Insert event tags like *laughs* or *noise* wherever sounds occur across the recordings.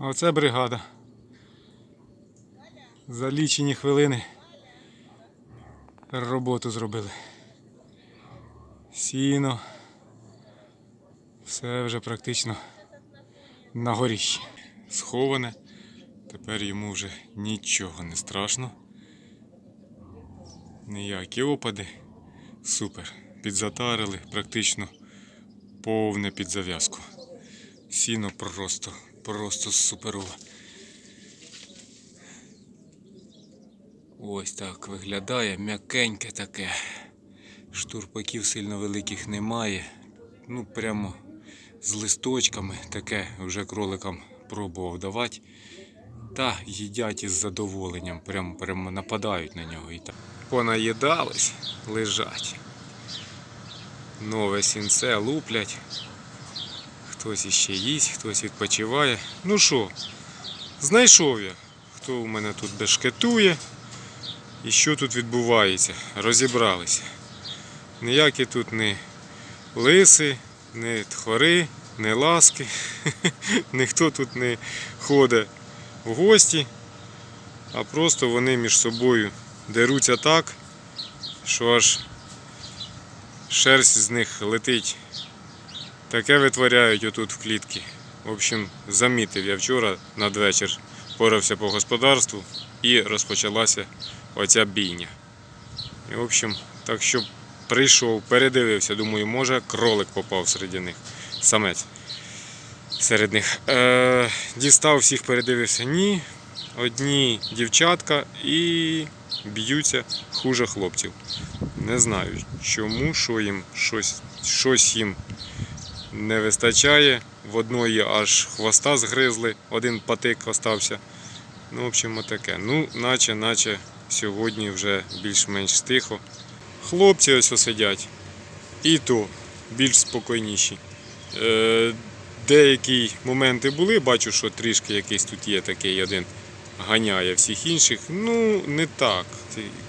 Оце бригада. За лічені хвилини роботу зробили. Сіно. Все вже практично на горіщі. Сховане. Тепер йому вже нічого не страшно. Ніякі опади. Супер. Підзатарили практично повне під зав'язку. Сіно просто, просто суперове. Ось так виглядає, м'якеньке таке. Штурпаків сильно великих немає. Ну, прямо з листочками таке вже кроликам пробував давати. Та їдять із задоволенням, прямо, прямо нападають на нього і так. Понаїдались, лежать. Нове сінце луплять. Хтось іще їсть, хтось відпочиває. Ну що, знайшов я, хто у мене тут бешкетує і що тут відбувається. Розібралися. Ніякі тут не лиси, не тхори, не ласки. *laughs* Ніхто тут не ходить в гості, а просто вони між собою деруться так, що аж шерсть з них летить. Таке витворяють отут в клітці. В общем, замітив я вчора надвечір, порався по господарству і розпочалася оця бійня. І, в общем, так що прийшов, передивився, думаю, може кролик попав серед них. Самець серед них. Е, дістав всіх, передивився. Ні. Одні дівчатка і б'ються хуже хлопців. Не знаю чому, що їм щось, щось їм не вистачає. В одної аж хвоста згризли, один патик остався. Ну, в общем, отаке. Ну, наче, наче сьогодні вже більш-менш тихо. Хлопці ось сидять. І то більш спокійніші. Е, деякі моменти були, бачу, що трішки якийсь тут є такий один ганяє всіх інших. Ну, не так.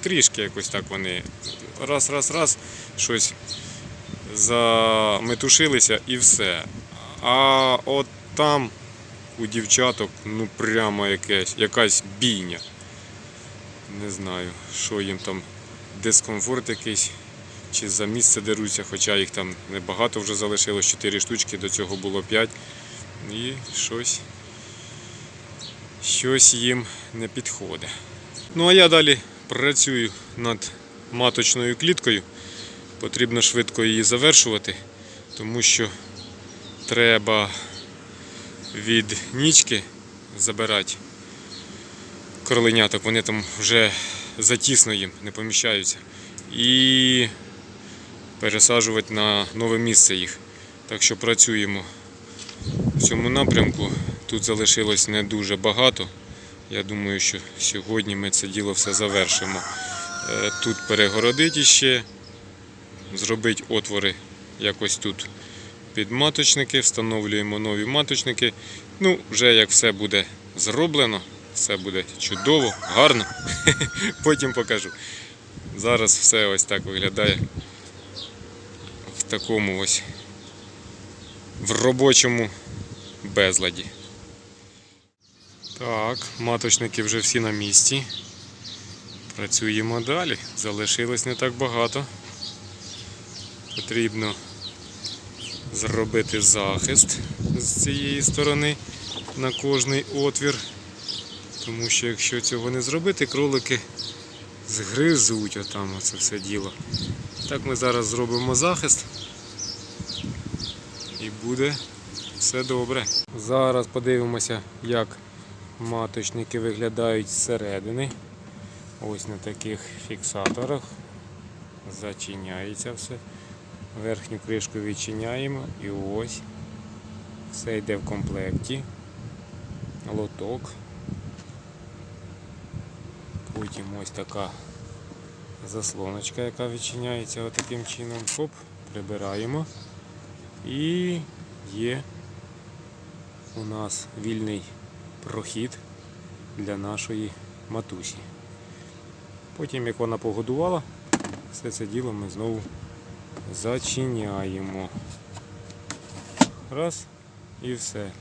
Трішки якось так вони раз, раз, раз, щось заметушилися і все. А от там у дівчаток, ну прямо якесь, якась бійня. Не знаю, що їм там дискомфорт якийсь, чи за місце деруться, хоча їх там небагато вже залишилось, 4 штучки, до цього було 5. І щось, щось їм не підходить. Ну а я далі працюю над маточною кліткою. Потрібно швидко її завершувати, тому що треба від нічки забирати кроленяток, вони там вже затісно їм не поміщаються. І пересаджувати на нове місце їх. Так що працюємо в цьому напрямку. Тут залишилось не дуже багато. Я думаю, що сьогодні ми це діло все завершимо. Е, Тут перегородить іще, зробити отвори якось тут під маточники, встановлюємо нові маточники. Ну, вже як все буде зроблено, все буде чудово, гарно. *laughs* Потім покажу. Зараз все ось так виглядає в такому ось в робочому безладі. Так, маточники вже всі на місці. Працюємо далі. Залишилось не так багато. Потрібно зробити захист з цієї сторони на кожний отвір. Тому що якщо цього не зробити, кролики згризуть отам оце все діло. Так ми зараз зробимо захист і буде все добре. Зараз подивимося, як маточники виглядають зсередини. Ось на таких фіксаторах. Зачиняється все. Верхню кришку відчиняємо і ось все йде в комплекті. Лоток. Потім ось така заслоночка, яка відчиняється отаким чином. Хоп, прибираємо. І є у нас вільний прохід для нашої матусі. Потім, як вона погодувала, все це діло ми знову зачиняємо. Раз і все.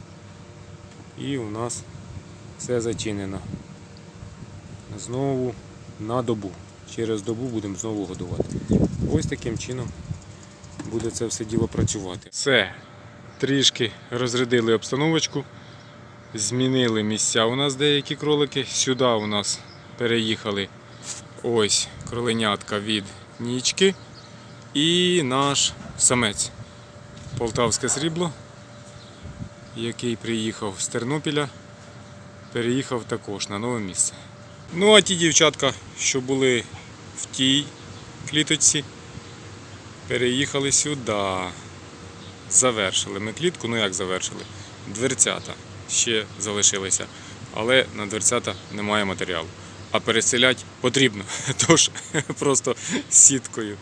І у нас все зачинено. Знову на добу. Через добу будемо знову годувати. Ось таким чином буде це все діло працювати. Все. Трішки розрядили обстановочку. Змінили місця у нас деякі кролики. Сюди у нас переїхали ось кроленятка від нічки і наш самець. Полтавське срібло, який приїхав з Тернопіля, переїхав також на нове місце. Ну а ті дівчатка, що були в тій кліточці, переїхали сюди. Завершили ми клітку, ну як завершили? Дверцята ще залишилися, але на дверцята немає матеріалу. А переселяти потрібно. *laughs* Тож *laughs* просто сіткою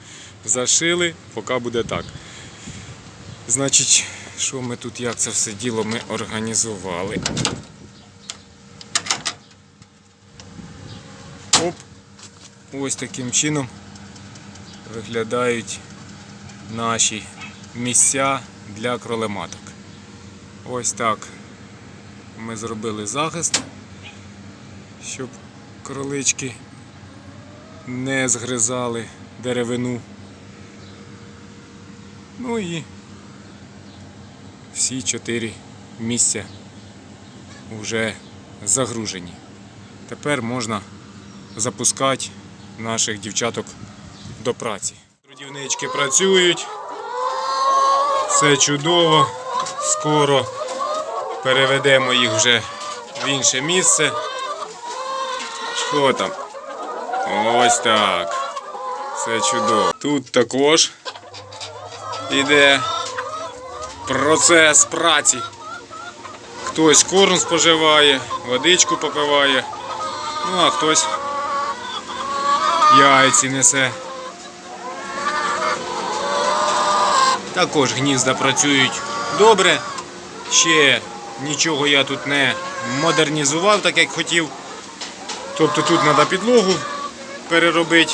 зашили, поки буде так. Значить, що ми тут, як це все діло ми організували? Оп! Ось таким чином виглядають наші місця для кролематок. Ось так ми зробили захист, щоб кролички не згризали деревину. Ну і всі чотири місця вже загружені. Тепер можна запускати наших дівчаток до праці. Трудівнички працюють. Все чудово. Скоро переведемо їх вже в інше місце. Що там? Ось так. Все чудово. Тут також іде процес праці. Хтось корм споживає, водичку попиває, ну а хтось яйці несе. Також гнізда працюють добре. Ще нічого я тут не модернізував, так як хотів. Тобто тут треба підлогу переробити,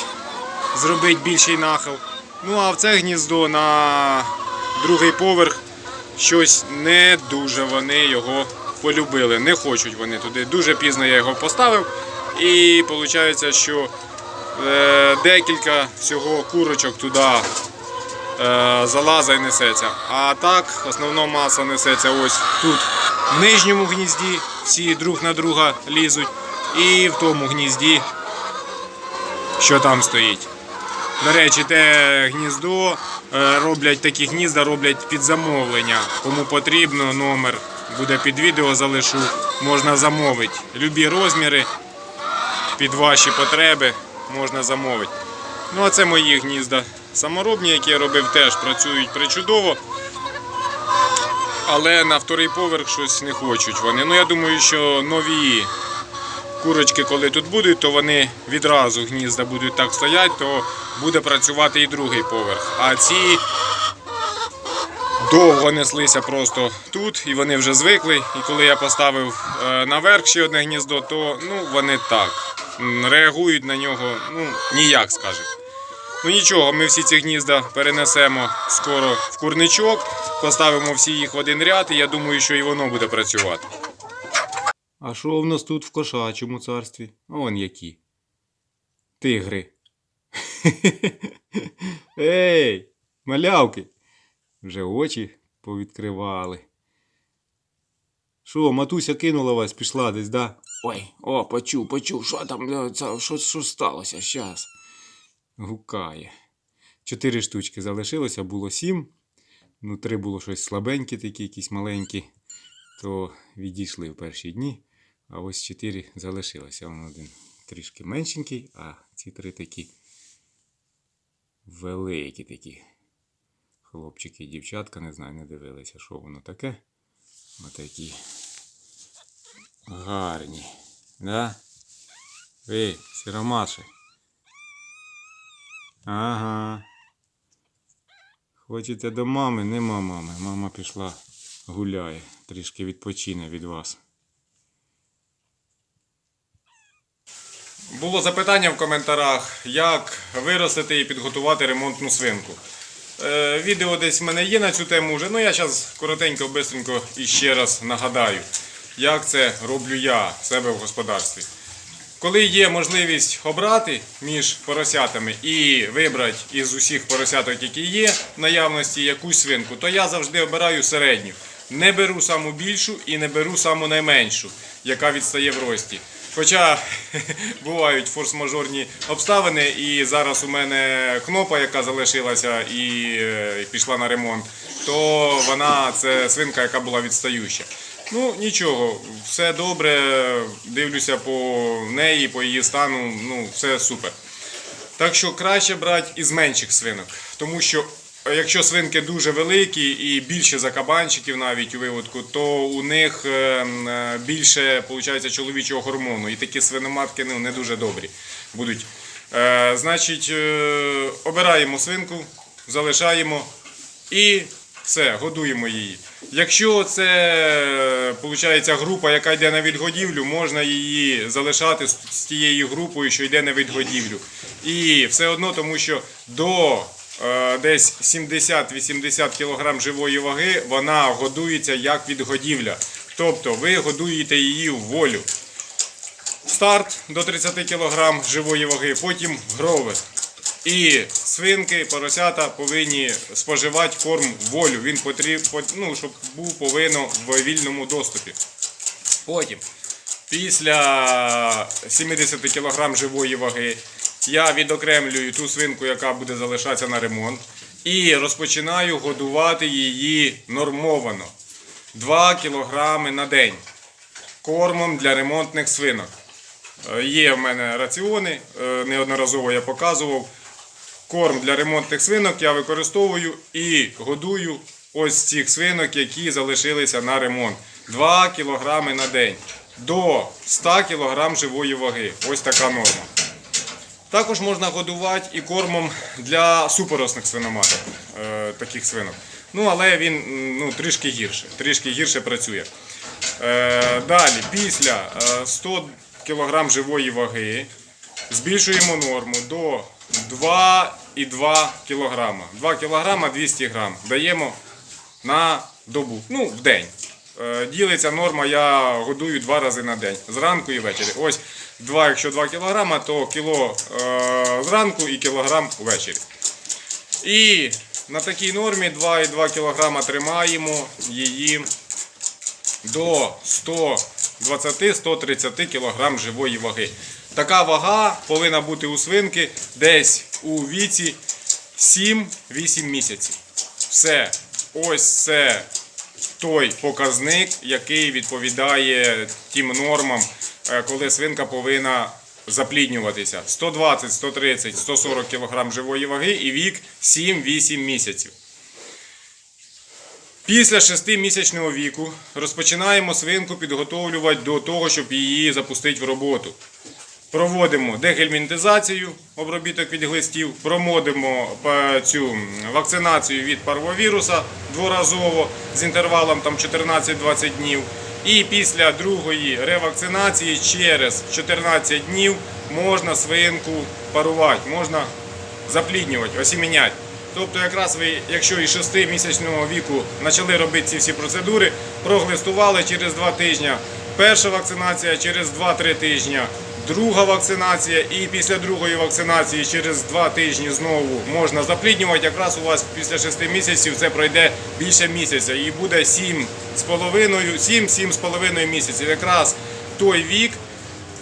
зробити більший нахил. Ну а в це гніздо на другий поверх щось не дуже вони його полюбили. Не хочуть вони туди. Дуже пізно я його поставив. І виходить, що е, декілька всього курочок туди е, залаза і несеться. А так, основна маса несеться ось тут, в нижньому гнізді, всі друг на друга лізуть, і в тому гнізді, що там стоїть. До речі, те гніздо е, роблять такі гнізда, роблять під замовлення. Кому потрібно, номер буде під відео, залишу, можна замовити. Любі розміри під ваші потреби можна замовити. Ну а це мої гнізда саморобні, які я робив, теж працюють причудово. Але на вторий поверх щось не хочуть вони. Ну я думаю, що нові курочки, коли тут будуть, то вони відразу гнізда будуть так стояти, то буде працювати і другий поверх. А ці довго неслися просто тут, і вони вже звикли. І коли я поставив е, наверх ще одне гніздо, то ну, вони так реагують на нього ну, ніяк, скажемо. Ну нічого, ми всі ці гнізда перенесемо скоро в курничок, поставимо всі їх в один ряд, і я думаю, що і воно буде працювати. А що в нас тут в кошачому царстві? А вон які. Тигри. *laughs* Ей, малявки. Вже очі повідкривали. Що, матуся кинула вас, пішла десь, да? Ой, о, почув, почув, що там, е, що, що сталося зараз? Гукає. Чотири штучки залишилося, було сім. Ну, три було щось слабенькі, такі, якісь маленькі, то відійшли в перші дні. А ось чотири залишилося. Вон один трішки меншенький, а ці три такі великі такі. Хлопчики і дівчатка, не знаю, не дивилися, що воно таке. Отакі гарні. Да? Ви, сіромаші. Ага. Хочете до мами? Нема мами. Мама пішла гуляє, трішки відпочине від вас. Було запитання в коментарях, як виростити і підготувати ремонтну свинку. Е, відео десь в мене є на цю тему вже, ну я зараз коротенько, бистренько і ще раз нагадаю. як це роблю я в себе в господарстві. Коли є можливість обрати між поросятами і вибрати із усіх поросяток, які є в наявності якусь свинку, то я завжди обираю середню. Не беру саму більшу і не беру саму найменшу, яка відстає в рості. Хоча *laughs* бувають форс-мажорні обставини, і зараз у мене кнопа, яка залишилася і е, пішла на ремонт, то вона це свинка, яка була відстающа. Ну нічого, все добре. Дивлюся по неї, по її стану. Ну, все супер. Так що краще брати із менших свинок. Тому що якщо свинки дуже великі і більше за кабанчиків навіть у виводку, то у них е, е, більше виходить, чоловічого гормону. І такі свиноматки ну, не дуже добрі будуть. Е, значить, обираємо свинку, залишаємо і все, годуємо її. Якщо це виходить, група, яка йде на відгодівлю, можна її залишати з тією групою, що йде на відгодівлю. І все одно, тому що до десь 70-80 кг живої ваги вона годується як відгодівля. Тобто ви годуєте її в волю. Старт до 30 кг живої ваги, потім грови. І свинки, поросята повинні споживати корм волю. Він потрібен, ну, щоб був повинно в вільному доступі. Потім, після 70 кг живої ваги, я відокремлюю ту свинку, яка буде залишатися на ремонт, і розпочинаю годувати її нормовано 2 кг на день кормом для ремонтних свинок. Е, Є в мене раціони, е, неодноразово я показував. Корм для ремонтних свинок я використовую і годую ось цих свинок, які залишилися на ремонт. 2 кг на день до 100 кг живої ваги. Ось така норма. Також можна годувати і кормом для супоросних свиноматок, е, таких свинок. Ну, але він ну, трішки гірше, трішки гірше працює. Е, далі, після е, 100 кг живої ваги збільшуємо норму до 2,2 кг. 2 кг 200 г даємо на добу, ну, в день. Е, Ділиться норма, я годую два рази на день, зранку і ввечері. Ось 2, якщо 2 кг, то кіло е, зранку і кілограм ввечері. І на такій нормі 2,2 кг тримаємо її до 120-130 кг живої ваги. Така вага повинна бути у свинки десь у віці 7-8 місяців. Все. Ось це той показник, який відповідає тим нормам, коли свинка повинна запліднюватися. 120, 130, 140 кг живої ваги і вік 7-8 місяців. Після 6-місячного віку розпочинаємо свинку підготовлювати до того, щоб її запустити в роботу. Проводимо дегельмінтизацію, обробіток від глистів, проводимо е, цю вакцинацію від парвовіруса дворазово з інтервалом там 14-20 днів. І після другої ревакцинації через 14 днів можна свинку парувати, можна запліднювати, осіміняти. Тобто, якраз ви, якщо із 6-місячного віку почали робити ці всі процедури, проглистували через 2 тижні. Перша вакцинація через 2-3 тижні, друга вакцинація, і після другої вакцинації через два тижні знову можна запліднювати. Якраз у вас після 6 місяців це пройде більше місяця і буде 7,5 місяців. Якраз той вік,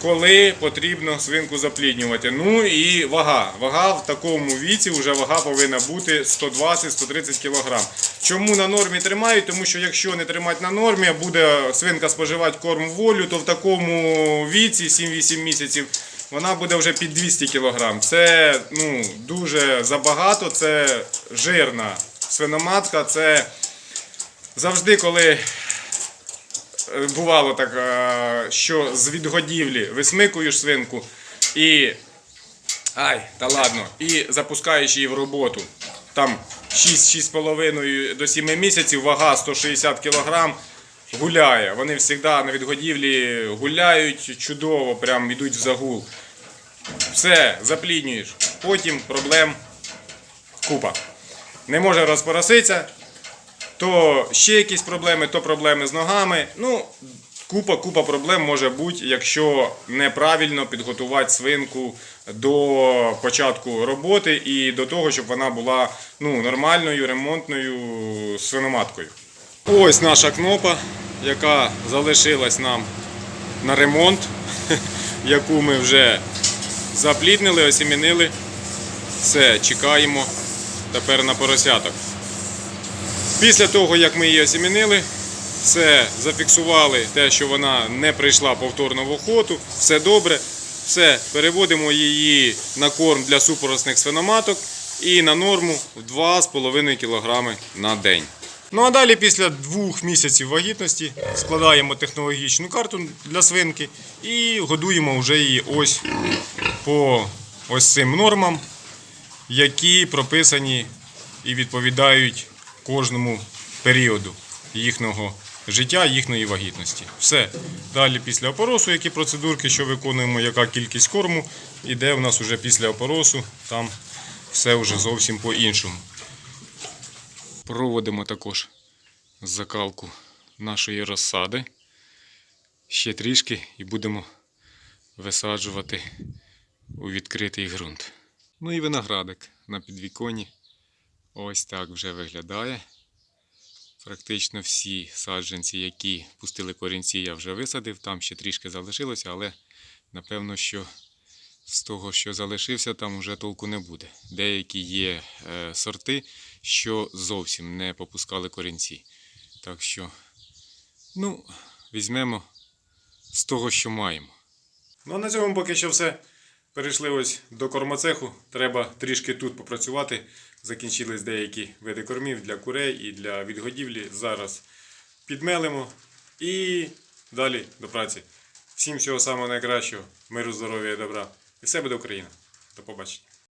коли потрібно свинку запліднювати. Ну і вага. Вага в такому віці вже вага повинна бути 120-130 кг. Чому на нормі тримають? Тому що якщо не тримати на нормі, а буде свинка споживати корм волю, то в такому віці 7-8 місяців. Вона буде вже під 200 кг. Це ну, дуже забагато, це жирна свиноматка. Це завжди, коли бувало так, е, що з відгодівлі висмикуєш свинку і. Ай, та ладно, і запускаєш її в роботу. Там 6-6,5 до 7 місяців, вага 160 кг, гуляє. Вони завжди на відгодівлі гуляють чудово, прям йдуть в загул. Все, запліднюєш. Потім проблем купа. Не може розпороситися, то ще якісь проблеми, то проблеми з ногами. Ну, купа, купа проблем може бути, якщо неправильно підготувати свинку до початку роботи і до того, щоб вона була ну, нормальною ремонтною свиноматкою. Ось наша кнопа, яка залишилась нам на ремонт, *laughs* яку ми вже запліднили, осімінили. Все, чекаємо тепер на поросяток. Після того, як ми її осімінили, все зафіксували, те, що вона не прийшла повторно в охоту, все добре. Все, переводимо її на корм для супоросних свиноматок і на норму в 2,5 кг на день. Ну а далі після двох місяців вагітності складаємо технологічну карту для свинки і годуємо вже її ось по ось цим нормам, які прописані і відповідають кожному періоду їхнього життя, їхньої вагітності. Все. Далі після опоросу, які процедурки, що виконуємо, яка кількість корму, іде в нас уже після опоросу, там все вже зовсім по-іншому. Проводимо також закалку нашої розсади. Ще трішки і будемо висаджувати у відкритий ґрунт. Ну і виноградик на підвіконі. Ось так вже виглядає. Практично всі саджанці, які пустили корінці, я вже висадив. Там ще трішки залишилося, але напевно, що з того, що залишився, там вже толку не буде. Деякі є е, сорти, що зовсім не попускали корінці. Так що, ну, візьмемо з того, що маємо. Ну а на цьому поки що все. Перейшли ось до кормоцеху. Треба трішки тут попрацювати. Закінчились деякі види кормів для курей і для відгодівлі. Зараз підмелимо і далі до праці. Всім всього самого найкращого, миру, здоров'я і добра. І все буде Україна. До побачення.